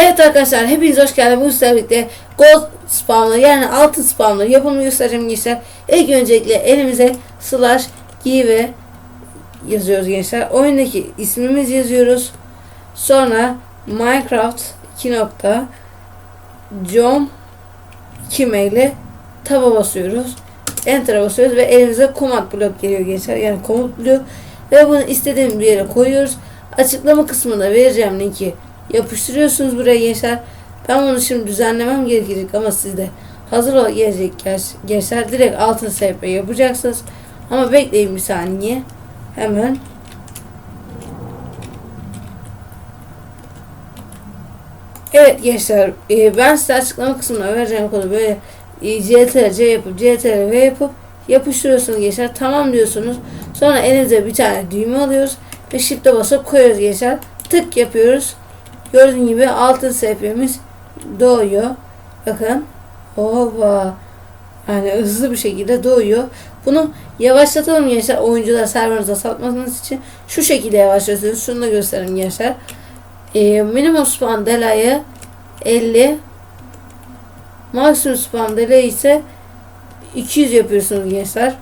Evet arkadaşlar hepiniz hoş geldiniz. Bu sizlerle gold spamlı yani altın spamlı yapımını göstereceğim gençler. İlk öncelikle elimize slash give yazıyoruz gençler. Oyundaki ismimiz yazıyoruz. Sonra Minecraft 2 nokta com kime ile taba basıyoruz. Enter'a basıyoruz ve elimize command blok geliyor gençler. Yani komut blok ve bunu istediğimiz bir yere koyuyoruz. Açıklama kısmında vereceğim linki yapıştırıyorsunuz buraya gençler. Ben bunu şimdi düzenlemem gerekecek ama siz de hazır ol gelecek genç- gençler. Direkt altın sayfa yapacaksınız. Ama bekleyin bir saniye. Hemen Evet gençler e, ben size açıklama kısmına vereceğim kodu böyle e, CTRC yapıp CTRV yapıp yapıştırıyorsunuz gençler tamam diyorsunuz sonra elinize bir tane düğme alıyoruz ve shift'e basıp koyuyoruz gençler tık yapıyoruz gördüğün gibi altın SP'miz doğuyor. Bakın. Ova yani hızlı bir şekilde doğuyor. Bunu yavaşlatalım gençler. Oyuncular serverinize satmanız için şu şekilde yavaşlatıyoruz. Şunu da göstereyim gençler. E, minimum spam delay 50 maksimum spam delay ise 200 yapıyorsunuz gençler.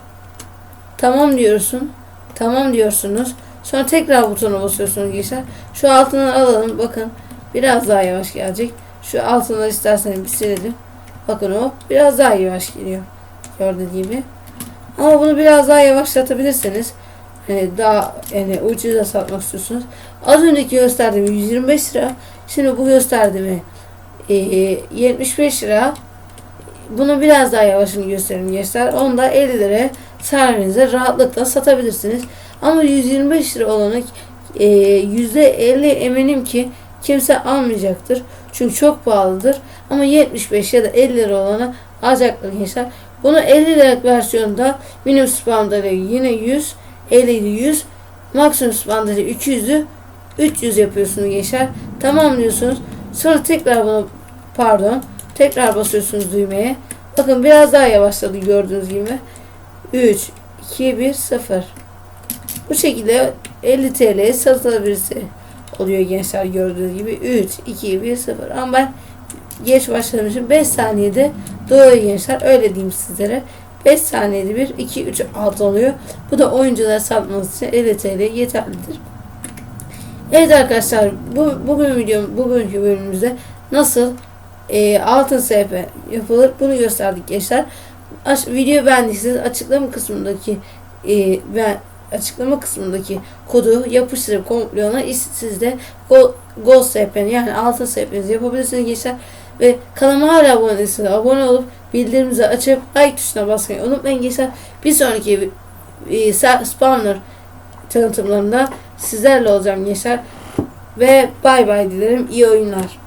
Tamam diyorsun. Tamam diyorsunuz. Sonra tekrar butona basıyorsunuz gençler. Şu altından alalım. Bakın biraz daha yavaş gelecek. Şu altından isterseniz bir silelim. Bakın o biraz daha yavaş geliyor. Gördüğünüz gibi. Ama bunu biraz daha yavaşlatabilirsiniz. Yani daha yani ucuza satmak istiyorsunuz. Az önceki gösterdiğim 125 lira. Şimdi bu gösterdiğimi e, 75 lira. Bunu biraz daha yavaşını göstereyim gençler. Onu da 50 liraya serverinize rahatlıkla satabilirsiniz. Ama 125 lira olanı e, %50 eminim ki kimse almayacaktır. Çünkü çok pahalıdır. Ama 75 ya da 50 lira olanı alacaktır gençler. Bunu 50 liralık versiyonda minimum spamda yine 100, 50 100, maksimum spamda 200'ü 300 yapıyorsunuz gençler. Tamam diyorsunuz. Sonra tekrar bunu pardon tekrar basıyorsunuz düğmeye. Bakın biraz daha yavaşladı gördüğünüz gibi. 3 2 1 0 Bu şekilde 50 TL'ye satılabilirse oluyor gençler gördüğünüz gibi. 3 2 1 0 ama ben geç başladığım için 5 saniyede doğru gençler öyle diyeyim sizlere. 5 saniyede bir 2 3 6 oluyor. Bu da oyunculara satmanız için 50 TL yeterlidir. Evet arkadaşlar bu bugün videom bugünkü bölümümüzde nasıl e, altın SP yapılır bunu gösterdik gençler. Aş, video beğendiyseniz açıklama kısmındaki e, ben açıklama kısmındaki kodu yapıştırıp komplyona siz de Go, Go SP'ni yani altın SP'nizi yapabilirsiniz gençler. Ve kanalıma hala abone değilseniz abone olup bildirimimizi açıp like tuşuna basmayı unutmayın gençler. Bir sonraki e, spawner tanıtımlarında sizlerle olacağım gençler. Ve bay bay dilerim. İyi oyunlar.